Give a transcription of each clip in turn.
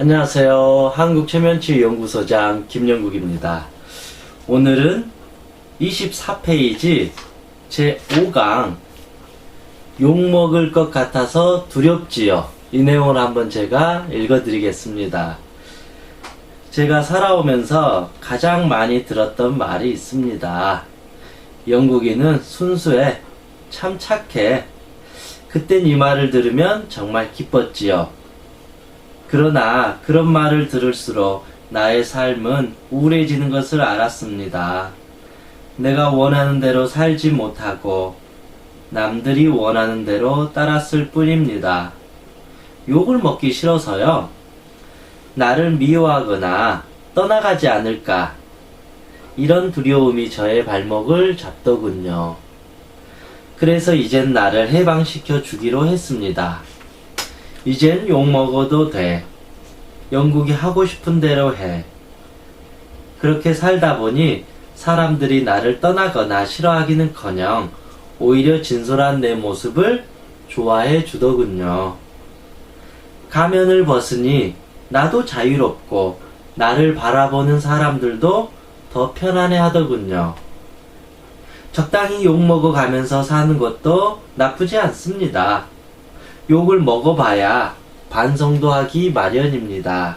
안녕하세요. 한국체면치유연구소장 김영국입니다. 오늘은 24페이지 제5강 욕먹을 것 같아서 두렵지요. 이 내용을 한번 제가 읽어드리겠습니다. 제가 살아오면서 가장 많이 들었던 말이 있습니다. 영국인은 순수해, 참 착해. 그땐 이 말을 들으면 정말 기뻤지요. 그러나 그런 말을 들을수록 나의 삶은 우울해지는 것을 알았습니다. 내가 원하는 대로 살지 못하고 남들이 원하는 대로 따랐을 뿐입니다. 욕을 먹기 싫어서요. 나를 미워하거나 떠나가지 않을까. 이런 두려움이 저의 발목을 잡더군요. 그래서 이젠 나를 해방시켜 주기로 했습니다. 이젠 욕 먹어도 돼. 영국이 하고 싶은 대로 해. 그렇게 살다 보니 사람들이 나를 떠나거나 싫어하기는 커녕 오히려 진솔한 내 모습을 좋아해 주더군요. 가면을 벗으니 나도 자유롭고 나를 바라보는 사람들도 더 편안해 하더군요. 적당히 욕 먹어 가면서 사는 것도 나쁘지 않습니다. 욕을 먹어봐야 반성도 하기 마련입니다.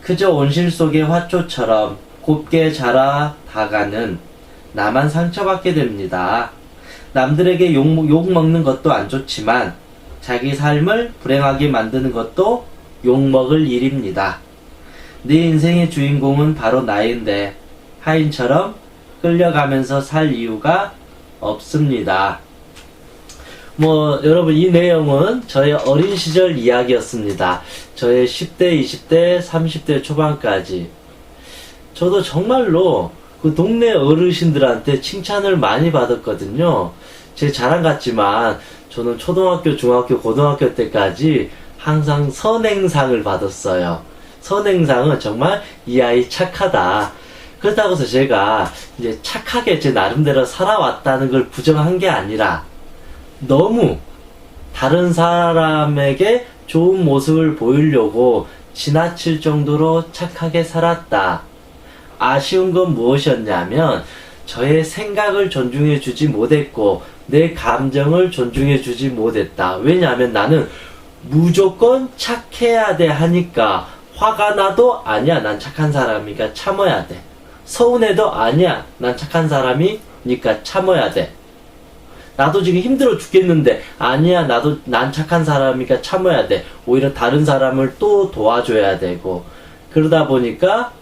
그저 온실 속의 화초처럼 곱게 자라 다가는 나만 상처받게 됩니다. 남들에게 욕, 욕 먹는 것도 안 좋지만 자기 삶을 불행하게 만드는 것도 욕 먹을 일입니다. 내 인생의 주인공은 바로 나인데 하인처럼 끌려가면서 살 이유가 없습니다. 뭐 여러분 이 내용은 저의 어린 시절 이야기였습니다. 저의 10대, 20대, 30대 초반까지 저도 정말로 그 동네 어르신들한테 칭찬을 많이 받았거든요. 제 자랑 같지만 저는 초등학교, 중학교, 고등학교 때까지 항상 선행상을 받았어요. 선행상은 정말 이 아이 착하다. 그렇다고 해서 제가 이제 착하게 제 나름대로 살아왔다는 걸 부정한 게 아니라 너무 다른 사람에게 좋은 모습을 보이려고 지나칠 정도로 착하게 살았다. 아쉬운 건 무엇이었냐면 저의 생각을 존중해 주지 못했고 내 감정을 존중해 주지 못했다. 왜냐하면 나는 무조건 착해야 돼 하니까 화가 나도 아니야 난 착한 사람이니까 참아야 돼. 서운해도 아니야 난 착한 사람이니까 참아야 돼. 나도 지금 힘들어 죽겠는데. 아니야 나도 난 착한 사람이니까 참아야 돼. 오히려 다른 사람을 또 도와줘야 되고. 그러다 보니까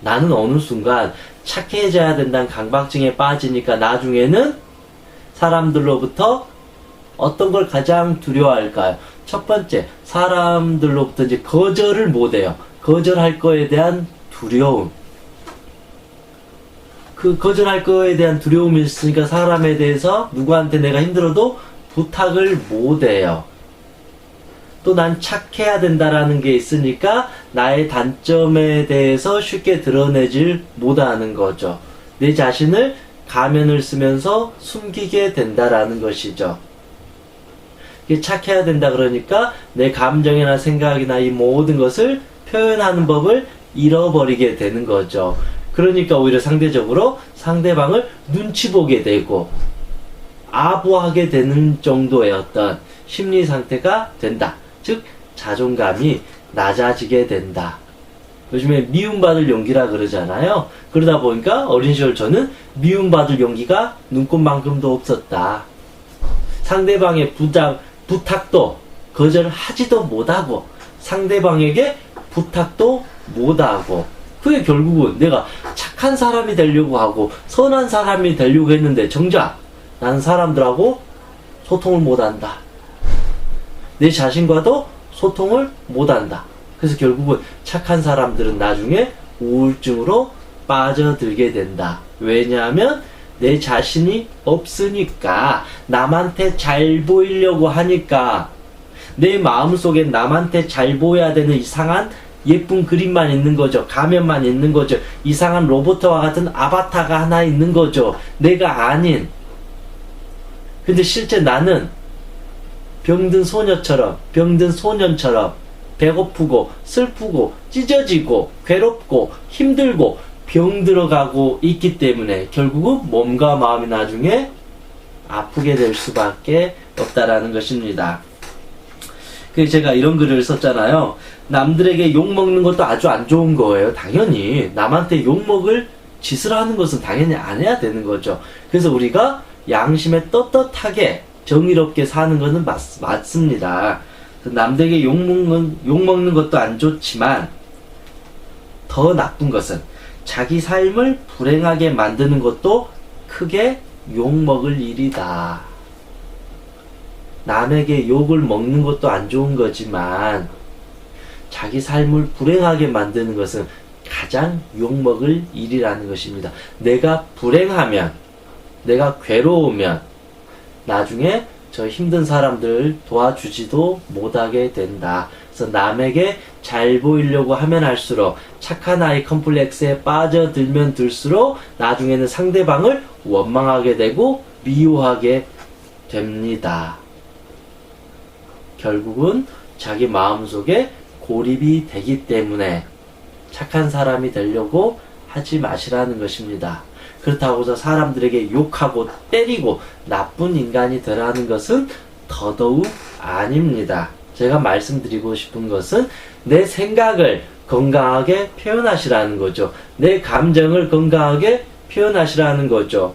나는 어느 순간 착해져야 된다는 강박증에 빠지니까 나중에는 사람들로부터 어떤 걸 가장 두려워할까요? 첫 번째 사람들로부터 이제 거절을 못해요. 거절할 거에 대한 두려움 그 거절할 거에 대한 두려움이 있으니까 사람에 대해서 누구한테 내가 힘들어도 부탁을 못 해요. 또 난 착해야 된다라는 게 있으니까 나의 단점에 대해서 쉽게 드러내질 못하는 거죠. 내 자신을 가면을 쓰면서 숨기게 된다라는 것이죠. 착해야 된다 그러니까 내 감정이나 생각이나 이 모든 것을 표현하는 법을 잃어버리게 되는 거죠. 그러니까 오히려 상대적으로 상대방을 눈치 보게 되고 아부하게 되는 정도의 어떤 심리 상태가 된다. 즉 자존감이 낮아지게 된다. 요즘에 미움받을 용기라 그러잖아요. 그러다 보니까 어린 시절 저는 미움받을 용기가 눈꽃만큼도 없었다. 상대방의 부탁, 부탁도 거절하지도 못하고 상대방에게 부탁도 못하고 그게 결국은 내가 착한 사람이 되려고 하고 선한 사람이 되려고 했는데 정작 나는 사람들하고 소통을 못한다. 내 자신과도 소통을 못한다. 그래서 결국은 착한 사람들은 나중에 우울증으로 빠져들게 된다. 왜냐하면 내 자신이 없으니까 남한테 잘 보이려고 하니까 내 마음속에 남한테 잘 보여야 되는 이상한 예쁜 그림만 있는 거죠. 가면만 있는 거죠. 이상한 로봇과 같은 아바타가 하나 있는 거죠. 내가 아닌. 근데 실제 나는 병든 소녀처럼, 병든 소년처럼 배고프고 슬프고 찢어지고 괴롭고 힘들고 병들어가고 있기 때문에 결국은 몸과 마음이 나중에 아프게 될 수밖에 없다라는 것입니다. 그 제가 이런 글을 썼잖아요. 남들에게 욕 먹는 것도 아주 안 좋은 거예요. 당연히 남한테 욕 먹을 짓을 하는 것은 당연히 안 해야 되는 거죠. 그래서 우리가 양심에 떳떳하게 정의롭게 사는 것은 맞, 맞습니다. 남들에게 욕 먹는 욕 먹는 것도 안 좋지만 더 나쁜 것은 자기 삶을 불행하게 만드는 것도 크게 욕 먹을 일이다. 남에게 욕을 먹는 것도 안 좋은 거지만 자기 삶을 불행하게 만드는 것은 가장 욕먹을 일이라는 것입니다. 내가 불행하면, 내가 괴로우면, 나중에 저 힘든 사람들을 도와주지도 못하게 된다. 그래서 남에게 잘 보이려고 하면 할수록 착한 아이 컴플렉스에 빠져들면 들수록 나중에는 상대방을 원망하게 되고 미워하게 됩니다. 결국은 자기 마음속에 고립이 되기 때문에 착한 사람이 되려고 하지 마시라는 것입니다. 그렇다고 해서 사람들에게 욕하고 때리고 나쁜 인간이 되라는 것은 더더욱 아닙니다. 제가 말씀드리고 싶은 것은 내 생각을 건강하게 표현하시라는 거죠. 내 감정을 건강하게 표현하시라는 거죠.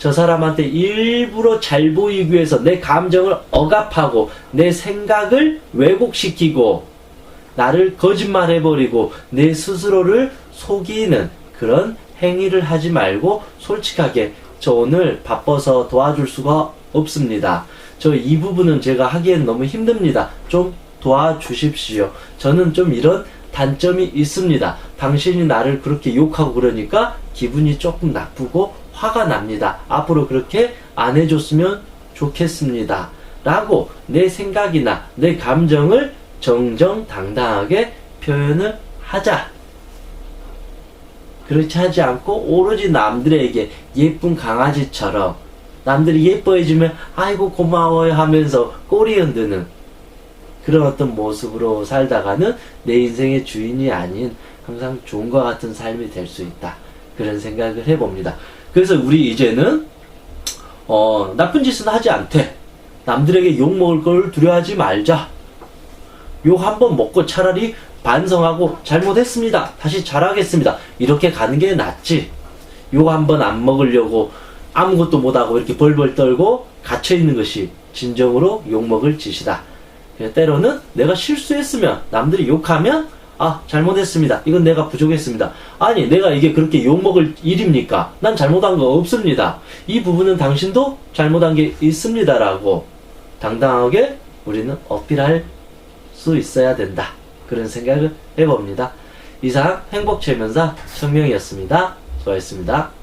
저 사람한테 일부러 잘 보이기 위해서 내 감정을 억압하고 내 생각을 왜곡시키고 나를 거짓말해버리고 내 스스로를 속이는 그런 행위를 하지 말고 솔직하게 저 오늘 바빠서 도와줄 수가 없습니다. 저 이 부분은 제가 하기엔 너무 힘듭니다. 좀 도와주십시오. 저는 좀 이런 단점이 있습니다. 당신이 나를 그렇게 욕하고 그러니까 기분이 조금 나쁘고 화가 납니다. 앞으로 그렇게 안 해줬으면 좋겠습니다. 라고 내 생각이나 내 감정을 정정당당하게 표현을 하자. 그렇지 하지 않고 오로지 남들에게 예쁜 강아지처럼 남들이 예뻐해주면 아이고 고마워요 하면서 꼬리 흔드는 그런 어떤 모습으로 살다가는 내 인생의 주인이 아닌 항상 종과 같은 삶이 될 수 있다. 그런 생각을 해봅니다. 그래서 우리 이제는 어, 나쁜 짓은 하지 않되 남들에게 욕 먹을 걸 두려워하지 말자. 욕 한 번 먹고 차라리 반성하고 잘못했습니다. 다시 잘하겠습니다. 이렇게 가는 게 낫지. 욕 한 번 안 먹으려고 아무것도 못하고 이렇게 벌벌 떨고 갇혀 있는 것이 진정으로 욕 먹을 짓이다. 때로는 내가 실수했으면 남들이 욕하면 아 잘못했습니다. 이건 내가 부족했습니다. 아니 내가 이게 그렇게 욕 먹을 일입니까? 난 잘못한 거 없습니다. 이 부분은 당신도 잘못한 게 있습니다라고 당당하게 우리는 어필할 수 있어야 된다. 그런 생각을 해봅니다. 이상 행복최면사 청명이었습니다. 수고하셨습니다.